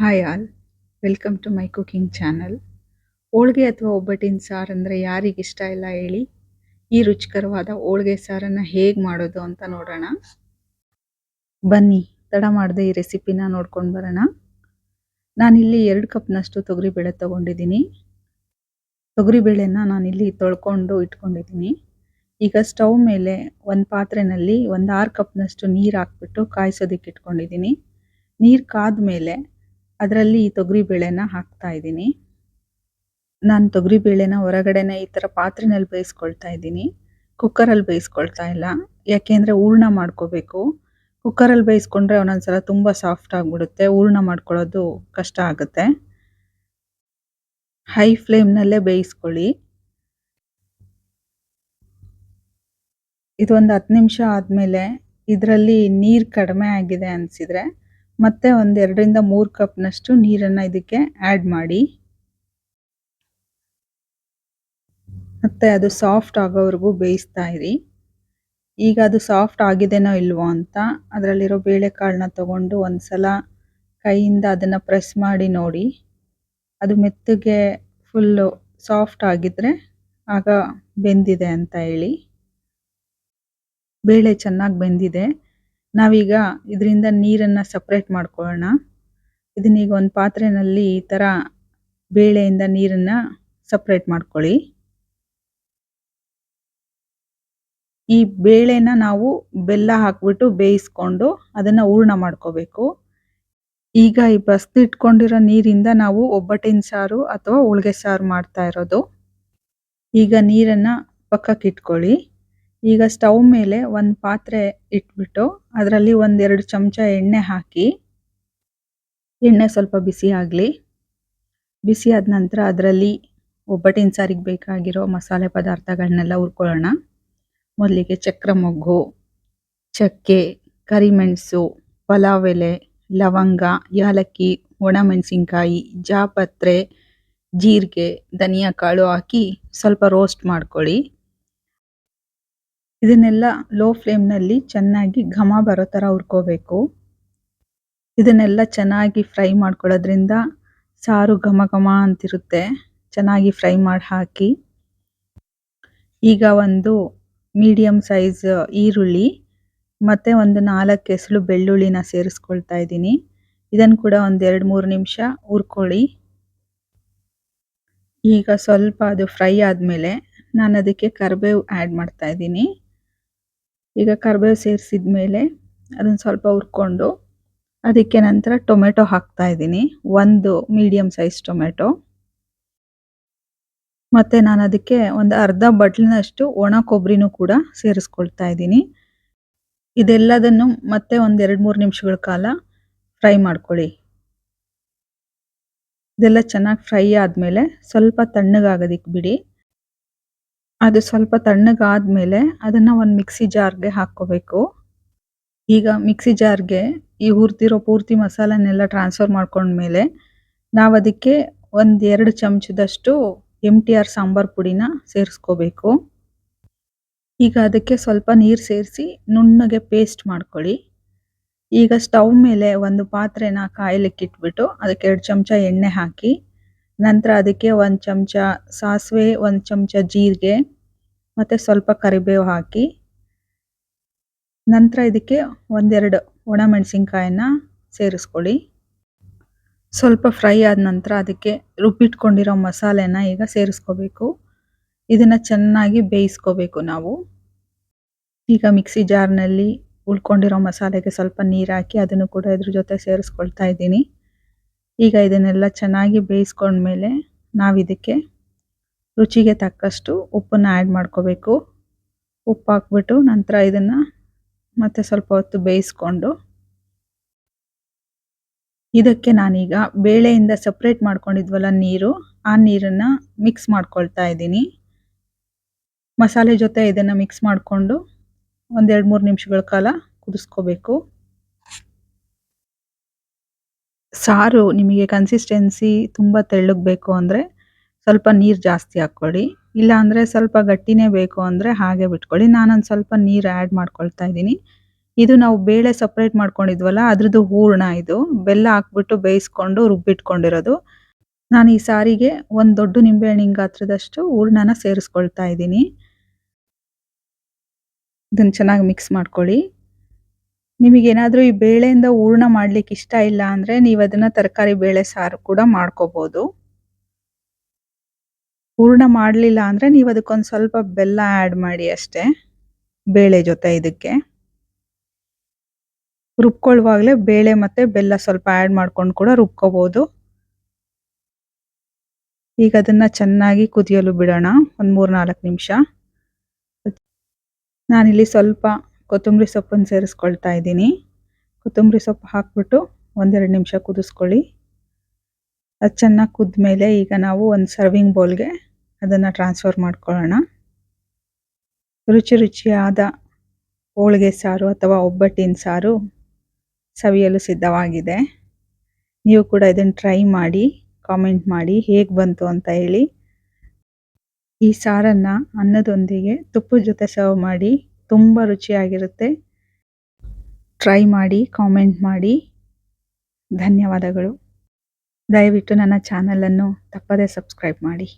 Hi all welcome to my cooking channel ಹೋಳ್ಗೆ ಅಥವಾ ಒಬ್ಬಟ್ಟಿನ ಸಾರು ಅಂದರೆ ಯಾರಿಗಿಷ್ಟ ಇಲ್ಲ ಹೇಳಿ. ಈ ರುಚಿಕರವಾದ ಹೋಳ್ಗೆ ಸಾರನ್ನು ಹೇಗೆ ಮಾಡೋದು ಅಂತ ನೋಡೋಣ. ಬನ್ನಿ, ತಡ ಮಾಡದೆ ಈ ರೆಸಿಪಿನ ನೋಡ್ಕೊಂಡು ಬರೋಣ. ನಾನಿಲ್ಲಿ ಎರಡು ಕಪ್ನಷ್ಟು ತೊಗರಿಬೇಳೆ ತೊಗೊಂಡಿದ್ದೀನಿ. ತೊಗರಿಬೇಳೆನ ನಾನಿಲ್ಲಿ ತೊಳ್ಕೊಂಡು ಇಟ್ಕೊಂಡಿದ್ದೀನಿ. ಈಗ ಸ್ಟವ್ ಮೇಲೆ ಒಂದು ಪಾತ್ರೆಯಲ್ಲಿ ಒಂದು ಆರು ಕಪ್ನಷ್ಟು ನೀರು ಹಾಕ್ಬಿಟ್ಟು ಕಾಯಿಸೋದಕ್ಕೆ ಇಟ್ಕೊಂಡಿದ್ದೀನಿ. ನೀರು ಕಾದ ಮೇಲೆ ಅದರಲ್ಲಿ ಈ ತೊಗರಿ ಬೇಳೆನ ಹಾಕ್ತಾ ಇದ್ದೀನಿ. ನಾನು ತೊಗರಿ ಬೇಳೆನ ಹೊರಗಡೆನೆ ಈ ಥರ ಪಾತ್ರೆನಲ್ಲಿ ಬೇಯಿಸ್ಕೊಳ್ತಾ ಇದ್ದೀನಿ. ಕುಕ್ಕರಲ್ಲಿ ಬೇಯಿಸ್ಕೊಳ್ತಾ ಇಲ್ಲ. ಯಾಕೆಂದರೆ ಹೂರ್ಣ ಮಾಡ್ಕೋಬೇಕು. ಕುಕ್ಕರಲ್ಲಿ ಬೇಯಿಸ್ಕೊಂಡ್ರೆ ಒಂದೊಂದ್ಸಲ ತುಂಬ ಸಾಫ್ಟ್ ಆಗಿಬಿಡುತ್ತೆ. ಹೂರ್ಣ ಮಾಡ್ಕೊಳ್ಳೋದು ಕಷ್ಟ ಆಗುತ್ತೆ. ಹೈ ಫ್ಲೇಮ್ನಲ್ಲೇ ಬೇಯಿಸ್ಕೊಳ್ಳಿ. ಇದೊಂದು ಹತ್ತು ನಿಮಿಷ ಆದಮೇಲೆ ಇದರಲ್ಲಿ ನೀರು ಕಡಿಮೆ ಆಗಿದೆ ಅನಿಸಿದರೆ ಮತ್ತೆ ಒಂದು ಎರಡರಿಂದ ಮೂರು ಕಪ್ನಷ್ಟು ನೀರನ್ನು ಇದಕ್ಕೆ ಆ್ಯಡ್ ಮಾಡಿ. ಮತ್ತೆ ಅದು ಸಾಫ್ಟ್ ಆಗೋವರೆಗೂ ಬೇಯಿಸ್ತಾ ಇರಿ. ಈಗ ಅದು ಸಾಫ್ಟ್ ಆಗಿದೆನೋ ಇಲ್ವೋ ಅಂತ ಅದರಲ್ಲಿರೋ ಬೇಳೆಕಾಳನ್ನ ತಗೊಂಡು ಒಂದ್ಸಲ ಕೈಯಿಂದ ಅದನ್ನು ಪ್ರೆಸ್ ಮಾಡಿ ನೋಡಿ. ಅದು ಮೆತ್ತಗೆ ಫುಲ್ಲು ಸಾಫ್ಟ್ ಆಗಿದ್ರೆ ಆಗ ಬೆಂದಿದೆ ಅಂತ ಹೇಳಿ. ಬೇಳೆ ಚೆನ್ನಾಗಿ ಬೆಂದಿದೆ. ನಾವೀಗ ಇದರಿಂದ ನೀರನ್ನ ಸಪ್ರೇಟ್ ಮಾಡ್ಕೊಳ್ಳೋಣ. ಇದನ್ನೀಗ ಒಂದು ಪಾತ್ರೆಯಲ್ಲಿ ಈ ಥರ ಬೇಳೆಯಿಂದ ನೀರನ್ನ ಸಪ್ರೇಟ್ ಮಾಡ್ಕೊಳ್ಳಿ. ಈ ಬೇಳೆನ ನಾವು ಬೆಲ್ಲ ಹಾಕ್ಬಿಟ್ಟು ಬೇಯಿಸ್ಕೊಂಡು ಅದನ್ನು ಹೂರ್ಣ ಮಾಡ್ಕೋಬೇಕು. ಈಗ ಈ ಇಟ್ಕೊಂಡಿರೋ ನೀರಿಂದ ನಾವು ಒಬ್ಬಟ್ಟಿನ ಸಾರು ಅಥವಾ ಹೋಳ್ಗೆ ಸಾರು ಮಾಡ್ತಾ ಇರೋದು. ಈಗ ನೀರನ್ನು ಪಕ್ಕಕ್ಕೆ ಇಟ್ಕೊಳ್ಳಿ. ಈಗ ಸ್ಟವ್ ಮೇಲೆ ಒಂದು ಪಾತ್ರೆ ಇಟ್ಬಿಟ್ಟು ಅದರಲ್ಲಿ ಒಂದೆರಡು ಚಮಚ ಎಣ್ಣೆ ಹಾಕಿ, ಎಣ್ಣೆ ಸ್ವಲ್ಪ ಬಿಸಿ ಆಗಲಿ. ಬಿಸಿ ಆದ ನಂತರ ಅದರಲ್ಲಿ ಒಬ್ಬಟ್ಟಿನ ಸಾರಿಗೆ ಬೇಕಾಗಿರೋ ಮಸಾಲೆ ಪದಾರ್ಥಗಳನ್ನೆಲ್ಲ ಹುರ್ಕೊಳ್ಳೋಣ. ಮೊದಲಿಗೆ ಚಕ್ರ ಮೊಗ್ಗು, ಚಕ್ಕೆ ಕರಿಮೆಣಸು ಪಲಾವ್ ಎಲೆ, ಲವಂಗ, ಯಾಲಕ್ಕಿ ಒಣಮೆಣಸಿನ್ಕಾಯಿ ಜಾಪತ್ರೆ, ಜೀರಿಗೆ ಧನಿಯಾ ಕಾಳು ಹಾಕಿ ಸ್ವಲ್ಪ ರೋಸ್ಟ್ ಮಾಡ್ಕೊಳ್ಳಿ. ಇದನ್ನೆಲ್ಲ ಲೋ ಫ್ಲೇಮ್ನಲ್ಲಿ ಚೆನ್ನಾಗಿ ಘಮ ಬರೋ ತರ ಹುರ್ಕೋಬೇಕು. ಇದನ್ನೆಲ್ಲ ಚೆನ್ನಾಗಿ ಫ್ರೈ ಮಾಡ್ಕೊಳ್ಳೋದ್ರಿಂದ ಸಾರು ಘಮ ಘಮ ಅಂತಿರುತ್ತೆ. ಚೆನ್ನಾಗಿ ಫ್ರೈ ಮಾಡಿ ಹಾಕಿ ಈಗ ಒಂದು ಮೀಡಿಯಂ ಸೈಜ್ ಈರುಳ್ಳಿ, ಮತ್ತೆ ಒಂದು ನಾಲ್ಕು ಎಸಳು ಬೆಳ್ಳುಳ್ಳಿನ ಸೇರಿಸ್ಕೊಳ್ತಾ ಇದ್ದೀನಿ. ಇದನ್ನು ಕೂಡ ಒಂದು ಎರಡು ಮೂರು ನಿಮಿಷ ಹುರ್ಕೊಳ್ಳಿ. ಈಗ ಸ್ವಲ್ಪ ಅದು ಫ್ರೈ ಆದಮೇಲೆ ನಾನು ಅದಕ್ಕೆ ಕರಿಬೇವು ಆ್ಯಡ್ ಮಾಡ್ತಾ ಇದ್ದೀನಿ. ಈಗ ಕರಿಬೇವು ಸೇರಿಸಿದ ಮೇಲೆ ಅದನ್ನ ಸ್ವಲ್ಪ ಹುರ್ಕೊಂಡು ಅದಕ್ಕೆ ನಂತರ ಟೊಮೆಟೊ ಹಾಕ್ತಾ ಇದ್ದೀನಿ. ಒಂದು ಮೀಡಿಯಂ ಸೈಜ್ ಟೊಮೆಟೊ. ಮತ್ತು ನಾನು ಅದಕ್ಕೆ ಒಂದು ಅರ್ಧ ಬಟ್ಲಿನಷ್ಟು ಒಣ ಕೊಬ್ಬರಿನೂ ಕೂಡ ಸೇರಿಸ್ಕೊಳ್ತಾ ಇದ್ದೀನಿ. ಇದೆಲ್ಲದನ್ನು ಮತ್ತೆ ಒಂದು ಎರಡು ಮೂರು ನಿಮಿಷಗಳ ಕಾಲ ಫ್ರೈ ಮಾಡ್ಕೊಳ್ಳಿ. ಇದೆಲ್ಲ ಚೆನ್ನಾಗಿ ಫ್ರೈ ಆದಮೇಲೆ ಸ್ವಲ್ಪ ತಣ್ಣಗಾಗೋದಿಕ್ಕೆ ಬಿಡಿ. ಅದು ಸ್ವಲ್ಪ ತಣ್ಣಗಾದ್ಮೇಲೆ ಅದನ್ನ ಒಂದು ಮಿಕ್ಸಿ ಜಾರ್ಗೆ ಹಾಕ್ಕೋಬೇಕು. ಈಗ ಮಿಕ್ಸಿ ಜಾರ್ಗೆ ಈ ಹುರ್ದಿರೋ ಪೂರ್ತಿ ಮಸಾಲನೆಲ್ಲ ಟ್ರಾನ್ಸ್ಫರ್ ಮಾಡ್ಕೊಂಡ್ಮೇಲೆ ನಾವು ಅದಕ್ಕೆ ಒಂದು ಎರಡು ಚಮಚದಷ್ಟು ಎಂ ಟಿ ಆರ್ ಸಾಂಬಾರ್ ಪುಡಿನ ಸೇರಿಸ್ಕೋಬೇಕು. ಈಗ ಅದಕ್ಕೆ ಸ್ವಲ್ಪ ನೀರು ಸೇರಿಸಿ ನುಣ್ಣಗೆ ಪೇಸ್ಟ್ ಮಾಡ್ಕೊಳ್ಳಿ. ಈಗ ಸ್ಟವ್ ಮೇಲೆ ಒಂದು ಪಾತ್ರೆನ ಕಾಯಲಿಕ್ಕಿಟ್ಬಿಟ್ಟು ಅದಕ್ಕೆ ಎರಡು ಚಮಚ ಎಣ್ಣೆ ಹಾಕಿ ನಂತರ ಅದಕ್ಕೆ ಒಂದು ಚಮಚ ಸಾಸಿವೆ, ಒಂದು ಚಮಚ ಜೀರಿಗೆ, ಮತ್ತು ಸ್ವಲ್ಪ ಕರಿಬೇವು ಹಾಕಿ. ನಂತರ ಇದಕ್ಕೆ ಒಂದೆರಡು ಒಣಮೆಣಸಿನ್ಕಾಯನ್ನ ಸೇರಿಸ್ಕೊಳ್ಳಿ. ಸ್ವಲ್ಪ ಫ್ರೈ ಆದ ನಂತರ ಅದಕ್ಕೆ ರುಬ್ಬಿಟ್ಕೊಂಡಿರೋ ಮಸಾಲೆನ ಈಗ ಸೇರಿಸ್ಕೋಬೇಕು. ಇದನ್ನು ಚೆನ್ನಾಗಿ ಬೇಯಿಸ್ಕೋಬೇಕು ನಾವು. ಈಗ ಮಿಕ್ಸಿ ಜಾರ್ನಲ್ಲಿ ಉಳ್ಕೊಂಡಿರೋ ಮಸಾಲೆಗೆ ಸ್ವಲ್ಪ ನೀರು ಹಾಕಿ ಅದನ್ನು ಕೂಡ ಇದ್ರ ಜೊತೆ ಸೇರಿಸ್ಕೊಳ್ತಾ ಇದ್ದೀನಿ. ಈಗ ಇದನ್ನೆಲ್ಲ ಚೆನ್ನಾಗಿ ಬೇಯಿಸ್ಕೊಂಡ್ಮೇಲೆ ನಾವು ಇದಕ್ಕೆ ರುಚಿಗೆ ತಕ್ಕಷ್ಟು ಉಪ್ಪನ್ನು ಆ್ಯಡ್ ಮಾಡ್ಕೋಬೇಕು. ಉಪ್ಪು ಹಾಕ್ಬಿಟ್ಟು ನಂತರ ಇದನ್ನು ಮತ್ತೆ ಸ್ವಲ್ಪ ಹೊತ್ತು ಬೇಯಿಸ್ಕೊಂಡು ಇದಕ್ಕೆ ನಾನೀಗ ಬೇಳೆಯಿಂದ ಸಪ್ರೇಟ್ ಮಾಡ್ಕೊಂಡಿದ್ವಲ್ಲ ನೀರು, ಆ ನೀರನ್ನು ಮಿಕ್ಸ್ ಮಾಡ್ಕೊಳ್ತಾ ಇದ್ದೀನಿ. ಮಸಾಲೆ ಜೊತೆ ಇದನ್ನು ಮಿಕ್ಸ್ ಮಾಡಿಕೊಂಡು ಒಂದೆರಡು ಮೂರು ನಿಮಿಷಗಳ ಕಾಲ ಕುದಿಸ್ಕೋಬೇಕು. ಸಾರು ನಿಮಗೆ ಕನ್ಸಿಸ್ಟೆನ್ಸಿ ತುಂಬ ತೆಳ್ಳಗೆ ಬೇಕು ಅಂದರೆ ಸ್ವಲ್ಪ ನೀರು ಜಾಸ್ತಿ ಹಾಕ್ಕೊಳ್ಳಿ. ಇಲ್ಲ ಅಂದರೆ ಸ್ವಲ್ಪ ಗಟ್ಟಿನೇ ಬೇಕು ಅಂದರೆ ಹಾಗೆ ಬಿಟ್ಕೊಳ್ಳಿ. ನಾನೊಂದು ಸ್ವಲ್ಪ ನೀರು ಆ್ಯಡ್ ಮಾಡ್ಕೊಳ್ತಾ ಇದ್ದೀನಿ. ಇದು ನಾವು ಬೇಳೆ ಸಪ್ರೇಟ್ ಮಾಡ್ಕೊಂಡಿದ್ವಲ್ಲ, ಅದ್ರದ್ದು ಹೂರ್ಣ ಇದು. ಬೆಲ್ಲ ಹಾಕ್ಬಿಟ್ಟು ಬೇಯಿಸ್ಕೊಂಡು ರುಬ್ಬಿಟ್ಕೊಂಡಿರೋದು. ನಾನು ಈ ಸಾರಿಗೆ ಒಂದು ದೊಡ್ಡ ನಿಂಬೆಹಣ್ಣಿನ ಗಾತ್ರದಷ್ಟು ಹೂರ್ಣನ ಸೇರಿಸ್ಕೊಳ್ತಾ ಇದ್ದೀನಿ. ಇದನ್ನು ಚೆನ್ನಾಗಿ ಮಿಕ್ಸ್ ಮಾಡ್ಕೊಳ್ಳಿ. ನಿಮಗೇನಾದರೂ ಈ ಬೇಳೆಯಿಂದ ಹೂರ್ಣ ಮಾಡ್ಲಿಕ್ಕೆ ಇಷ್ಟ ಇಲ್ಲ ಅಂದ್ರೆ ನೀವು ಅದನ್ನ ತರಕಾರಿ ಬೇಳೆ ಸಾರು ಕೂಡ ಮಾಡ್ಕೋಬಹುದು ಹೂರ್ಣ ಮಾಡಲಿಲ್ಲ ಅಂದ್ರೆ ನೀವು ಅದಕ್ಕೊಂದು ಸ್ವಲ್ಪ ಬೆಲ್ಲ ಆ್ಯಡ್ ಮಾಡಿ ಅಷ್ಟೇ, ಬೇಳೆ ಜೊತೆ ಇದಕ್ಕೆ. ರುಬ್ಕೊಳ್ಳುವಾಗಲೇ ಬೇಳೆ ಮತ್ತೆ ಬೆಲ್ಲ ಸ್ವಲ್ಪ ಆ್ಯಡ್ ಮಾಡ್ಕೊಂಡು ಕೂಡ ರುಬ್ಕೋಬಹುದು ಈಗ ಅದನ್ನ ಚೆನ್ನಾಗಿ ಕುದಿಯಲು ಬಿಡೋಣ, ಒಂದು ಮೂರು ನಾಲ್ಕು ನಿಮಿಷ. ನಾನಿಲ್ಲಿ ಸ್ವಲ್ಪ ಕೊತ್ತಂಬರಿ ಸೊಪ್ಪನ್ನು ಸೇರಿಸ್ಕೊಳ್ತಾ ಇದ್ದೀನಿ. ಕೊತ್ತಂಬರಿ ಸೊಪ್ಪು ಹಾಕ್ಬಿಟ್ಟು ಒಂದೆರಡು ನಿಮಿಷ ಕುದಿಸ್ಕೊಳ್ಳಿ. ಅದು ಚೆನ್ನಾಗಿ ಕುದ್ದ ಮೇಲೆ ಈಗ ನಾವು ಒಂದು ಸರ್ವಿಂಗ್ ಬೌಲ್ಗೆ ಅದನ್ನು ಟ್ರಾನ್ಸ್ಫರ್ ಮಾಡ್ಕೊಳ್ಳೋಣ. ರುಚಿ ರುಚಿಯಾದ ಹೋಳಿಗೆ ಸಾರು ಅಥವಾ ಒಬ್ಬಟ್ಟಿನ ಸಾರು ಸವಿಯಲು ಸಿದ್ಧವಾಗಿದೆ. ನೀವು ಕೂಡ ಇದನ್ನು ಟ್ರೈ ಮಾಡಿ ಕಾಮೆಂಟ್ ಮಾಡಿ ಹೇಗೆ ಬಂತು ಅಂತ ಹೇಳಿ. ಈ ಸಾರನ್ನು ಅನ್ನದೊಂದಿಗೆ ತುಪ್ಪದ ಜೊತೆ ಸರ್ವ್ ಮಾಡಿ ತುಂಬ ರುಚಿಯಾಗಿರುತ್ತೆ. ಟ್ರೈ ಮಾಡಿ ಕಾಮೆಂಟ್ ಮಾಡಿ. ಧನ್ಯವಾದಗಳು. ದಯವಿಟ್ಟು ನನ್ನ ಚಾನಲನ್ನು ತಪ್ಪದೇ ಸಬ್ಸ್ಕ್ರೈಬ್ ಮಾಡಿ.